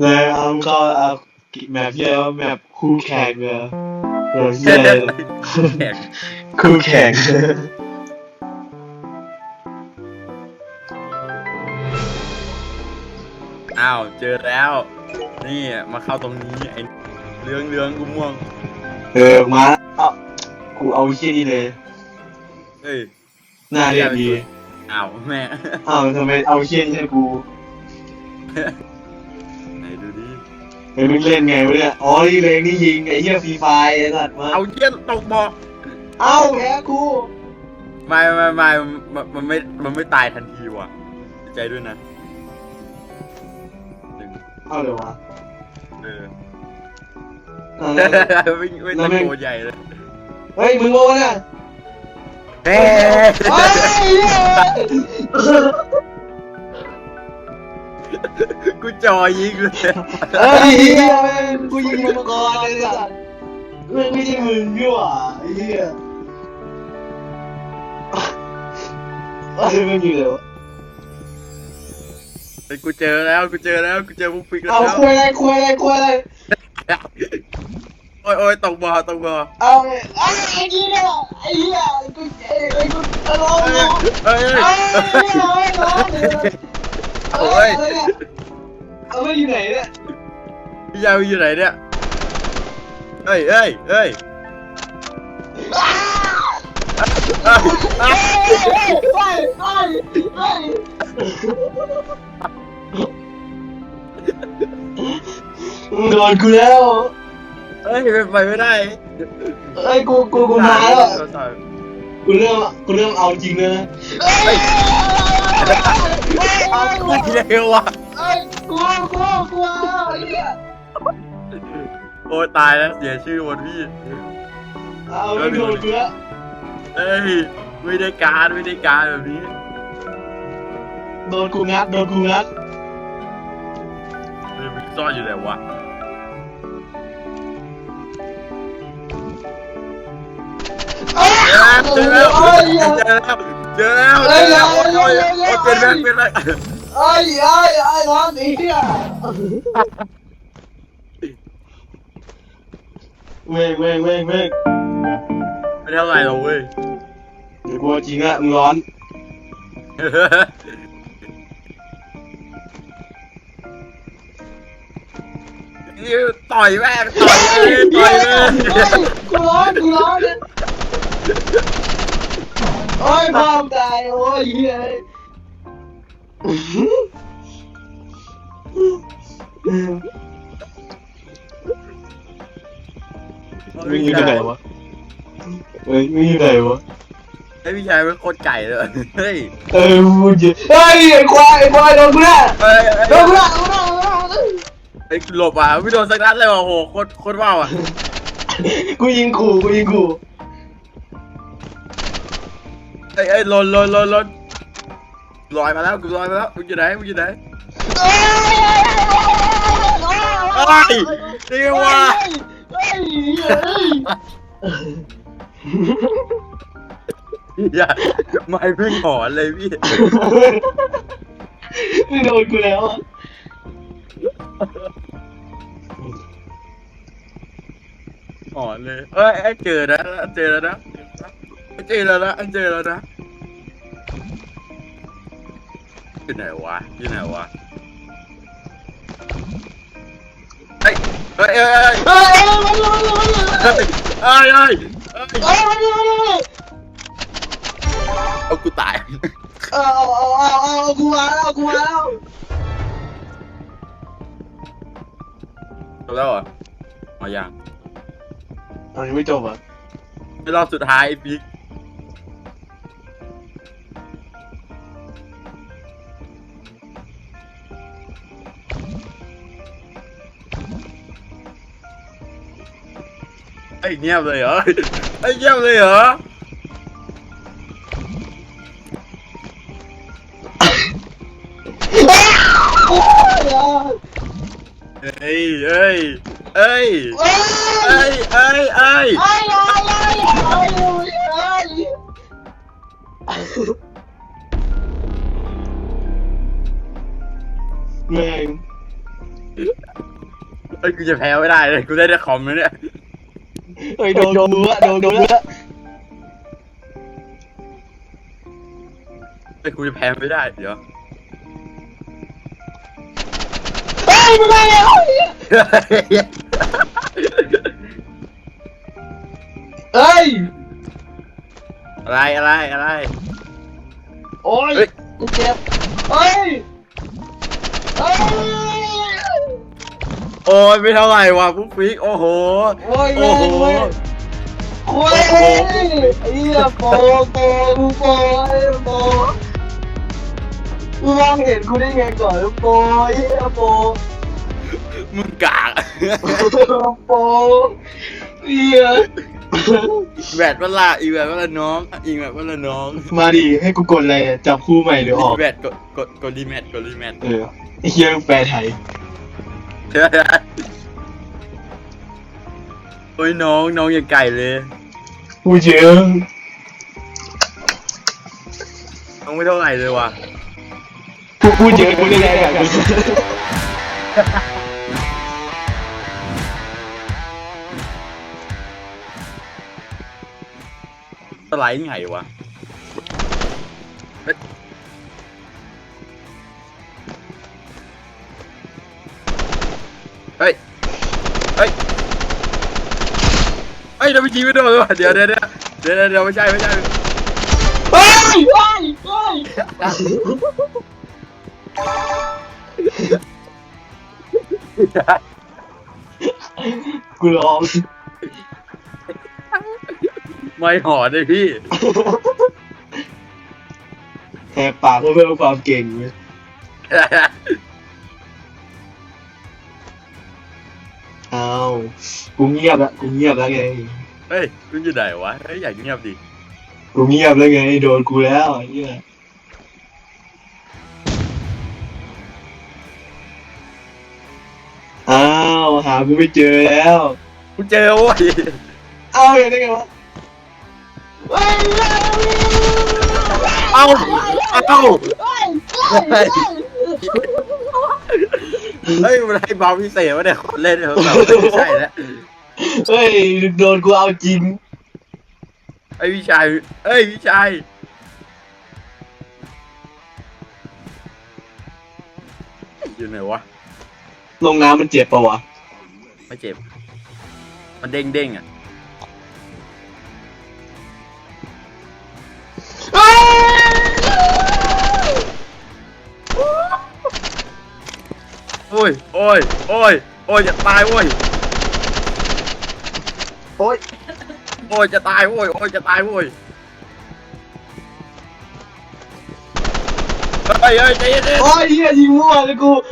เลยเอาเข้าเอาแมปเยอะแมปคู่แข่งเลยเออเหี้ยแข่งคู่แข่งอ้าวเจอแล้ว นี่มาเข้าตรงนี้ไอ้เรืองเรืองกูม่วงเออมาเอากูเอาเชี่ยนี่เลยเอ้ยหน้าเรียบดีอ้าวแม่อ้าวทำไมเอาเชี่ยนี่ให้กูไหนดูดิ เฮ้ยมึงเล่นไงวะเนี่ย อ๋อนี่เลงนี่ยิงไอ้เหี้ยฟรีไฟไอ้สัตว์มา เอาเยี่ยตกบอกเอ้าแพ้กูไม่ไม่ไม่มันมันไม่มันไม่ตายทันทีว่ะดีใจด้วยนะหนึ่งเอาเลยวะเอออ่าแล้วไม่ไม่แล้ตะวแม่งโกนใหญ่เลยเฮ้ยมึงโง่เนี่ยเฮ้ เฮ้ย กูจอยิงเลยเฮ้ยเหี้ยแม่งกูยิงมังกรเลยสัตว์แม่งไม่ใช่มึงนี่หว่าไอ้เหี้ยเฮ้ยแม่งอยู่เลยวะเฮ้ยกูเจอแล้วกูเจอแล้วกูเจอมุกฟิกแล้วเอาคุยอะไรคุยอะไรคุยอะไรโอ้ยโอ้ยตกบ่อตกบ่อเอาไอ้ไอ้ไอ้เหี้ยไอ้เหี้ยกูไอ้ไอ้กูตลกเฮ้ยเอ้ยเฮ้ยเอ้ย เอ้ยเอาไม่อยู่ไหนเนี่ยพี่ยาวอยู่ไหนเนี่ยเฮ้ยเฮ้ยเฮ้ยเอ้ยเอ้ยโดนกูแล้วเฮ้ยเป็นไปไม่ได้เอ้ยกูกูกูมาแล้วกูเริ่มกูเริ่มเอาจริงแล้วนะไม่ เร็วว่ะเอ้ยกูกูกูไอ้เหี้ยโอ้ยตายแล้วเสียชื่อหมดพี่ เอาไม่โดนกูแล้วเอ้ยไม่ได้การไม่ได้การแบบนี้ โดนกูงัดโดนกูงัดเฮ้ยมันซ่อนอยู่ไหนวะเจอแล้วเจอแล้ว เจอแล้วเจอแล้วเจอแล้วโอ้ยเป็นแบงเป็นอะไรไอ้ไอ้ไอ้ร้อนไอ้เหี้ยเว้งเว้งเว้งเว้งไม่เท่าไหร่หรอกเว้ยเดี๋ยวกูเอาจริงอะมึงร้อนนี่ต่อยแม่งต่อยเลยต่อยเลยกูร้อนกูร้อนเนี่ย โอ้ยพ่อมตายโอ้ยเฮ้ยมึงอยู่ที่ไหนวะเฮ้ยมึงอยู่ไหนวะไอพี่ชายเป็นโคตรไก่เลยเฮ้ยเออมึงอยู่เฮ้ยไอ้ควายไอ้ควายโดนกูแน่เฮ้ยโดนกูแน่โดนกูแน่โดนกูแน่ไอ้หลบอะไม่โดนสักนัดเลยว่ะโหโคตรโคตรว้าวอะกูยิงขู่กูยิงขู่ ไอ้ไอ้ลนลนลนลนลอยมาแล้วกูลอยมาแล้วมึงอยู่ไหนมึงอยู่ไหนเฮ้ยนี่ว่ะอย่าไม่เพิ่งหอนเลยพี่มึงโดนกูแล้วอะหอนเลยเอ้ยไอ้เจอแล้วเจอแล้วนะเจ เจอแล้วนะเจอแล้วนะอยู่ไหนวะอยู่ไหนวะเฮ้ยเฮ้ยเฮ้ยเฮ้ยเฮ้ยเฮ้ยเฮ้ยเอากูตายเอาเอาเอาเอากูมาแล้วกูมาแล้วจบแล้วเหรอมายังตอนนี้ไม่จบอะรอบสุดท้ายบิ๊ก เงียบเลยเหรอไอ้ยเงียบเลยเหรอเอ้ยเอ้ยเอ้ยเฮ้ยเอ้ยเอ้ยเอ้ยไอ้ไอ้ไอ้ไอ้ไอ้แม่งเอ้ยกูจะแพ้ไม่ได้เลยกูได้ได้คอมแล้วเนี่ย เฮ้ยโดนโดนละโดนโดนละเอ้ยกูจะแพ้ไม่ได้เดี๋ยวเฮ้ยไม่ได้แล้วเฮ้ย อะไรอะไรอะไร โอ้ยเฮ้ย กูเจ็บเฮ้ยเฮ้ย โอ้ยไม่เท่าไหร่ว่ะปุ๊กปิ๊กโอ้โห โอ้ยโอ้โห แม่งเว้ยโอ้ยไอ้เหี้ยโปโปกูโปไอ้โปมึงมองเห็นกูได้ไงก่อนโปไอ้เหี้ยโปมึงกาก โปเหี้ยแบตว่าละอีแบตว่าละน้อง อีแบตว่าละน้องมาดิให้กูกดอะไรอะจับคู่ใหม่หรือออกแบตกดกดกดรีแมทกดรีแมทเออไอ้เหี้ยแปลไทย โอ้ยน้องน้องอย่างไก่เลยกูเจอน้องไม่เท่าไหร่เลยว่ะกูกูเจอกูเล่นอะไรกันสไลด์ไงวะ ฮ้ย เฮ้ย เฮ้ยเดี๋ยวไปยิงไม่โดนเลยว่ะเดี๋ยวเดี๋ยวเดี๋ยวเดี๋ยวเดี๋ยวไม่ใช่ไม่ใช่เฮ้ยเฮ้ยเฮ้ยกูร้องไม่หอดเลยพี่ แหกปากเพื่อเพิ่มความเก่งเว้ย อ้าวกูเงียบแล้วกูเงียบแล้วไงเฮ้ยคุณอยู่ไหนวะเฮ้ยอยากเงียบดิกูเงียบแล้วไงโดนกูแล้วไอ้เหี้ยอ้าวหากูไม่เจอแล้วกูเจอโว้ยเอ้าอย่างได้ไงวะเอ้าเอ้าเฮ้ย มันให้เบาพิเศษวะเนี่ยคนเล่นเขาแบบไม่ใช่แล้วเฮ้ยโดนกูเอาจริงไอ้พี่ชายเอ้ยพี่ชายอยู่ไหนวะลงน้ำมันเจ็บปะวะไม่เจ็บ มันเด้งเด้งๆอะ โอ้ย โอ้ย โอ้ย โอ้ยจะตายโว้ย โอ้ย โอ้ยจะตายโว้ย โอ้ยจะตายโว้ย เฮ้ยเฮ้ยใจเย็นโอ้ยเฮียยิงมั่วเลยกูๆ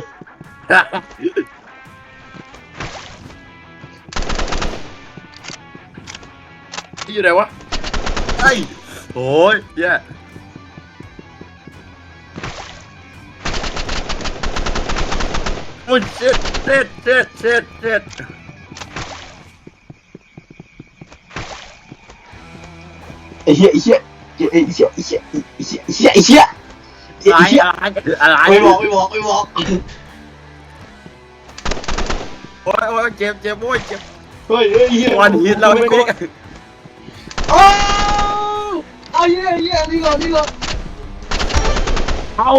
ที่อยู่ไหนวะไอ้ยโอ้ยเหี้ย โอ้ยเช็ดเช็ดเช็ดเช็ดเช็ดไอ้เฮียไอ้เฮียไอ้เฮียไอ้เฮียไอ้เฮียไอ้เฮียไอ้เฮียอะไรไอ้เฮียอะไรอะไรไม่บอกไม่บอกไม่บอกโอ้ยโอ้ยเจ็บเจ็บโอ้ยเจ็บเฮ้ยเฮ้ยเฮียวันฮิตเราไม่ได้โอ้เอาเฮียเฮียนี่ก่อนนี่ก่อนเอา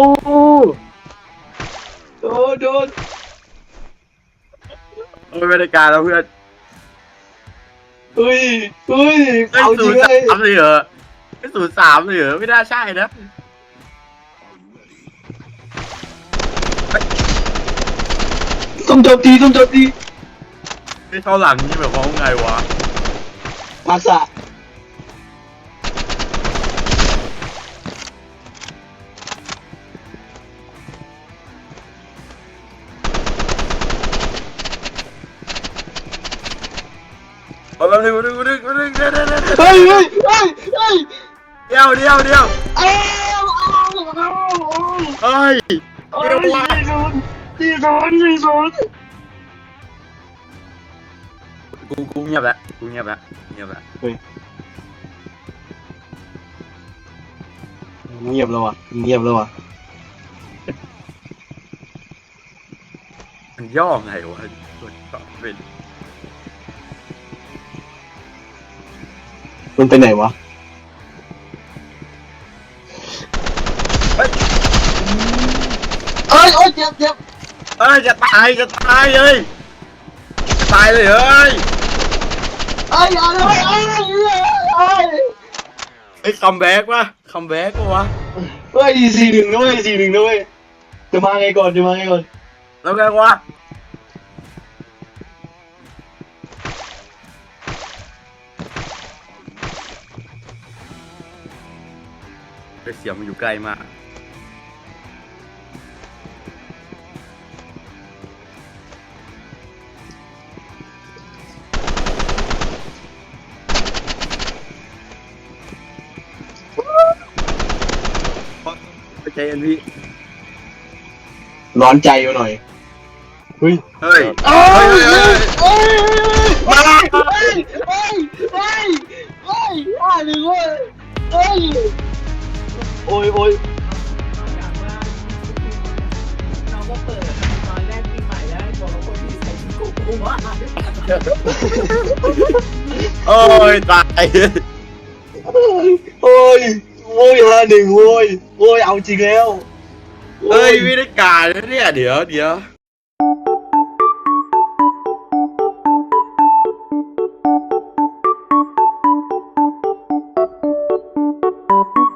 โดนโดน ไม่ได้การแล้วเพื่อนเฮ้ยเฮ้ยไม่เอาจศูรินงย์เลสายมเลยเหรอไม่ศูนย์สามเลยเหรอไม่น่าใช่นะต้องโจมตีต้องโจมตีไม่เข้าหลังนี่แบบว่าไงวะภาษ เอาแล้วนึงนึงนึงนึงเดี๋ยวเดี๋ยวเดี๋ยวเฮ้ยเฮ้ยเฮ้ยเฮ้ยเดี๋ยวเดี๋ยวเดี๋ยวเอาเอาเอาเฮ้ยเอาเดี๋ยวว่าสี่ศูนย์สี่ศูนย์กูกูเงียบแล้วกูเงียบแล้วเงียบแล้วเงียบแล้วอะเงียบแล้วอะมันย่อไงวะเป็น มันไปไหนวะเฮ้ยเอ้ยโอ้ยเจ็บเจ็บเอ้ยจะตายจะตายเลยจะตายเลยเฮ้ยเอ้ยอย่าเลยเอ้ยเอ้ยไอ้คัมแบ็กวะคัมแบ็กวะเฮ้ยสี่หนึ่งด้วยสี่หนึ่งด้วยจะมาไงก่อนจะมาไงก่อนแล้วไงวะ ไอเสียงมันอยู่ใกล้มาก ไปใจเย็นพี่ ร้อนใจมาหน่อยเฮ้ยเฮ้ยเอ้เฮ้ยยเฮ้ยเอ้เฮ้ยยเอ้ยเอ้ยเอ้ยเอ้ยห้าหนึ่งเว้ยเอ้ย โอ้ยโอ้ยจากว่าน้องก็เปิดตอนแรกปีใหม่แล้วบอกว่าคนที่ใส่ชุดกุ๊กกูว่าโอ้ยตายโอ้ยโอ้ยห้าหนึ่งโอ้ยโอ้ยเอาจริงแล้ว เฮ้ยไม่ได้การนะเนี่ยเดี๋ยวเดี๋ยว